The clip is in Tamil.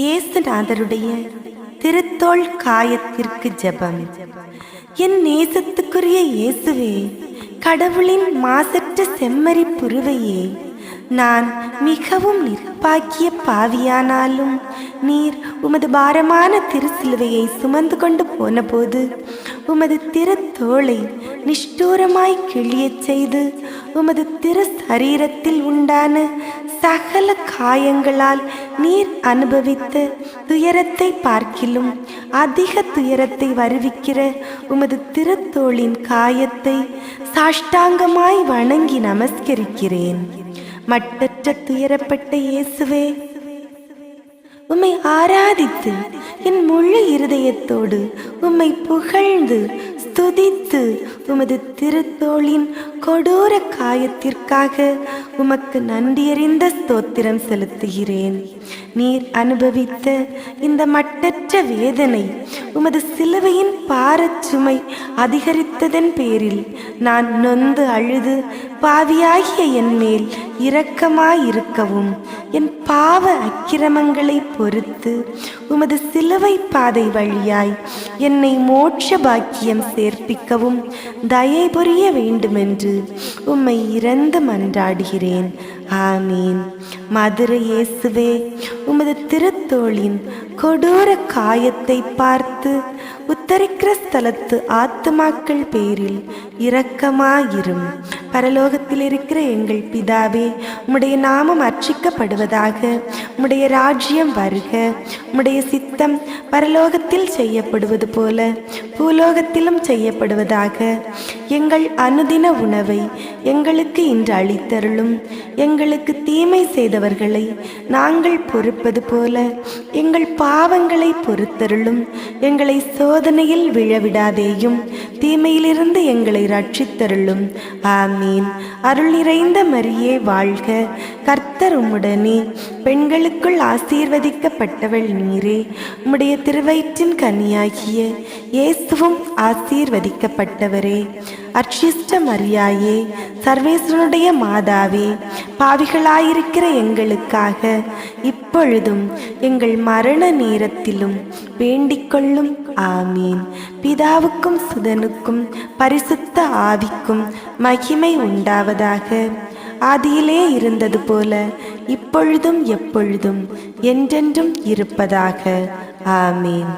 இயேசுநாதருடைய திருத்தோள் காயத்திற்கு ஜெபம். என் நேசத்துக்குரிய இயேசுவே கடவுளின் மாசற்ற செம்மறி புருவையே நான் மிகவும் நிர்பாக்கிய பாவியானாலும் நீர் உமது பாரமான திருசிலுவையை சுமந்து கொண்டு போனபோது உமது திருத்தோளை நிஷ்டூரமாய் கிழியச் செய்து உமது திரு சரீரத்தில் உண்டான சகல காயங்களால் நீர் அனுபவித்த துயரத்தை பார்க்கிலும் அதிக துயரத்தை வருவிக்கிற உமது திருத்தோளின் காயத்தை சாஷ்டாங்கமாய் வணங்கி நமஸ்கரிக்கிறேன். மட்டற்ற துயரப்பட்ட இயேசுவே உம்மை ஆராதித்து என் முழு இருதயத்தோடு உம்மை புகழ்ந்து துதித்து உமது திருத்தோளின் கொடூர காயத்திற்காக உமக்கு நன்றியறிந்த ஸ்தோத்திரம் செலுத்துகிறேன். நீர் அனுபவித்த இந்த மட்டற்ற வேதனை உமது சிலுவையின் பாரச்சுமை அதிகரித்ததன் பேரில் நான் நொந்து அழுது பாவியாகிய என் மேல் இரக்கமாயிருக்கவும். என் பாவ அக்கிரமங்களை பொறுத்து உமது சிலுவை பாதை வழியாய் என்னை மோட்ச பாக்கியம் சேர்ப்பிக்கவும் தயை புரிய வேண்டுமென்று உம்மை இறந்து மன்றாடுகிறேன். ஆமீன். மதுரை இயேசுவே உமது திருத்தோளின் கொடூர காயத்தை பார்த்து உத்தரிக்கிற ஸ்தலத்து ஆத்துமாக்கள் பேரில் இரக்கமாயிரும். பரலோகத்தில் இருக்கிற எங்கள் பிதாவே உம்முடைய நாமம் அர்ச்சிக்கப்படுவதாக. உம்முடைய ராஜ்யம் வருக. உம்முடைய சித்தம் பரலோகத்தில் செய்யப்படுவது போல பூலோகத்திலும் செய்யப்படுவதாக. எங்கள் அனுதின உணவை எங்களுக்கு இன்று அளித்தருளும். எங்களுக்கு தீமை செய்தவர்களை நாங்கள் பொறுப்பது போல எங்கள் பாவங்களை பொறுத்தருளும். எங்களை சோதனையில் விழவிடாதேயும் தீமையிலிருந்து எங்களை ரட்சித்தருளும். ஆமீன். அருள் நிறைந்த மரியே வாழ்க. கர்த்தர் உம்முடனே பெண்களுக்குள் ஆசீர்வதிக்கப்பட்டவள் நீரே. உம்முடைய திருவயிற்றின் கனியாகிய இயேசுவும் ஆசீர்வதிக்கப்பட்டவரே. அர்ச்சிஷ்ட மரியாயே சர்வேஸ்வரனுடைய மாதாவே பாவிகளாயிருக்கிற எங்களுக்காக இப்பொழுதும் எங்கள் மரண நேரத்திலும் வேண்டிக்கொள்ளும் ஆமீன். பிதாவுக்கும் சுதனுக்கும் பரிசுத்த ஆவிக்கும் மகிமை உண்டாவதாக. ஆதியிலே இருந்தது போல இப்பொழுதும் எப்பொழுதும் என்றென்றும் இருப்பதாக. ஆமீன்.